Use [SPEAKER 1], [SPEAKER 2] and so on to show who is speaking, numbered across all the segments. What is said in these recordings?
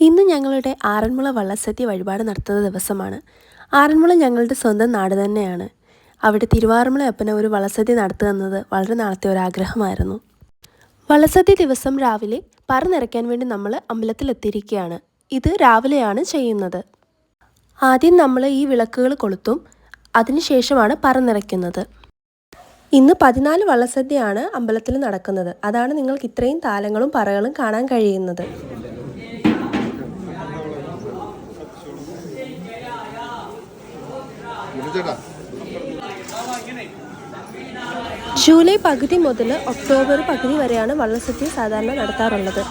[SPEAKER 1] ഇന്ന് ഞങ്ങളുടെ ആറന്മുള വള്ളസദ്യ വഴിപാട് നടത്തുന്ന ദിവസമാണ്. ആറന്മുള ഞങ്ങളുടെ സ്വന്തം നാട് തന്നെയാണ്. അവിടെ തിരുവാറന്മുള അപ്പന ഒരു വള്ളസദ്യ നടത്തുക എന്നത് വളരെ നാളത്തെ ഒരു ആഗ്രഹമായിരുന്നു. വള്ളസദ്യ ദിവസം രാവിലെ പറ നിറയ്ക്കാൻ വേണ്ടി നമ്മൾ അമ്പലത്തിലെത്തിയിരിക്കുകയാണ് ഇത് രാവിലെയാണ് ചെയ്യുന്നത്. ആദ്യം നമ്മൾ ഈ വിളക്കുകൾ കൊളുത്തും അതിനുശേഷമാണ് പറ നിറയ്ക്കുന്നത്. ഇന്ന് പതിനാല് വള്ളസദ്യയാണ് അമ്പലത്തിൽ നടക്കുന്നത്. അതാണ് നിങ്ങൾക്ക് ഇത്രയും താലങ്ങളും പറകളും കാണാൻ കഴിയുന്നത്. ജൂലൈ പകുതി മുതൽ ഒക്ടോബർ പകുതി വരെയാണ് വള്ളസദ്യ സാധാരണ നടത്താറുള്ളത്.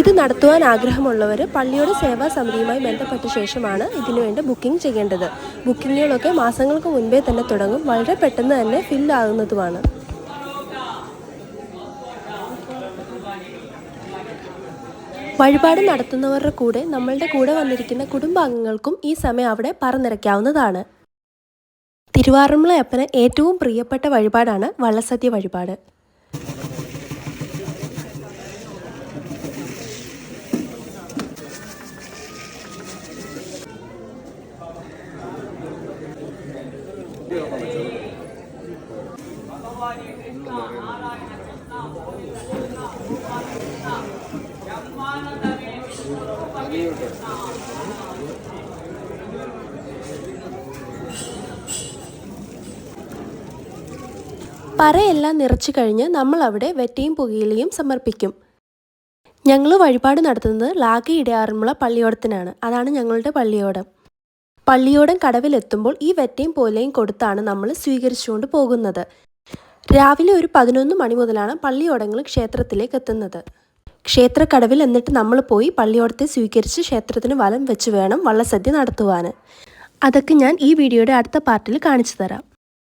[SPEAKER 1] ഇത് നടത്തുവാൻ ആഗ്രഹമുള്ളവർ പള്ളിയുടെ സേവാ സമിതിയുമായി ബന്ധപ്പെട്ട ശേഷമാണ് ഇതിനുവേണ്ടി ബുക്കിംഗ് ചെയ്യേണ്ടത്. ബുക്കിങ്ങുകളൊക്കെ മാസങ്ങൾക്ക് മുൻപേ തന്നെ തുടങ്ങും. വളരെ പെട്ടെന്ന് തന്നെ ഫില്ലാകുന്നതുമാണ് വഴിപാട് നടത്തുന്നവരുടെ കൂടെ നമ്മളുടെ കൂടെ വന്നിരിക്കുന്ന കുടുംബാംഗങ്ങൾക്കും ഈ സമയം അവിടെ പറന്നിറക്കാവുന്നതാണ്. തിരുവാറന്മുളയപ്പന് ഏറ്റവും പ്രിയപ്പെട്ട വഴിപാടാണ് വള്ളസദ്യ വഴിപാട്. പറയെല്ലാം നിറച്ചു കഴിഞ്ഞ് നമ്മൾ അവിടെ വെറ്റയും പുകയിലയും സമർപ്പിക്കും. ഞങ്ങൾ വഴിപാട് നടത്തുന്നത് ലാഗി ഇടയാറുമുള്ള പള്ളിയോടത്തിനാണ്. അതാണ് ഞങ്ങളുടെ പള്ളിയോടം. പള്ളിയോടം കടവിലെത്തുമ്പോൾ ഈ വെറ്റയും പോലെയും കൊടുത്താണ് നമ്മൾ സ്വീകരിച്ചുകൊണ്ട് പോകുന്നത്. രാവിലെ ഒരു പതിനൊന്ന് മണി മുതലാണ് പള്ളിയോടങ്ങൾ ക്ഷേത്രത്തിലേക്ക് എത്തുന്നത്. ക്ഷേത്രക്കടവിൽ എന്നിട്ട് നമ്മൾ പോയി പള്ളിയോടത്തെ സ്വീകരിച്ച് ക്ഷേത്രത്തിന് വലം വെച്ച് വേണം വള്ളസദ്യ നടത്തുവാൻ. അതൊക്കെ ഞാൻ ഈ വീഡിയോയുടെ അടുത്ത പാർട്ടിൽ കാണിച്ചു തരാം.